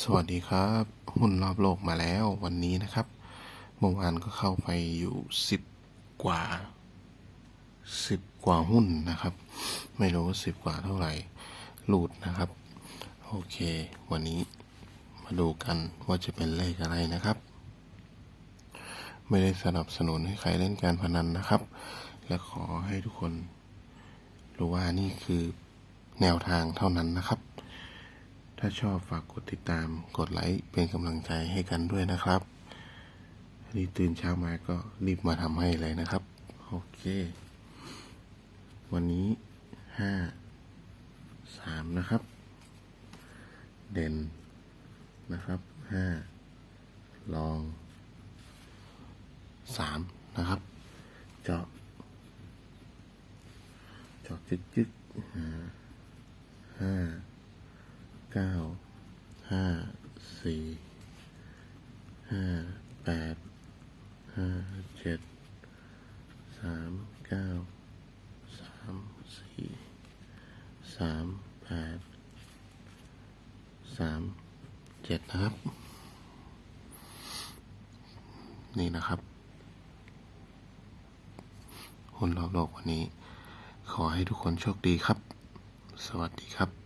สวัสดีครับ หุ้นรอบโลกมาแล้ววันนี้นะครับ เมื่อวานก็เข้าไปอยู่สิบกว่าสิบกว่าหุ้นนะครับ ไม่รู้สิบกว่าเท่าไหร่หลุดนะครับ โอเค วันนี้มาดูกันว่าจะเป็นเลขอะไรนะครับ ไม่ได้สนับสนุนให้ใครเล่นการพนันนะครับ และขอให้ทุกคนรู้ว่านี่คือแนวทางเท่านั้นนะครับ ถ้าชอบฝากกดติดตาม กดไลค์เป็นกำลังใจให้กันด้วยนะครับรีบตื่นเช้ามาก็รีบมาทำให้เลยนะครับ โอเค วันนี้ห้าสามนะครับ เด่นนะครับห้าลองสามนะครับ เจาะเจาะจึกจึกห้า เก้าห้าสี่ห้าแปดห้าเจ็ดสามเก้าสามสี่สามแปดสามเจ็ดนะครับ นี่นะครับหุ้นรอบโลกวันนี้ ขอให้ทุกคนโชคดีครับ สวัสดีครับ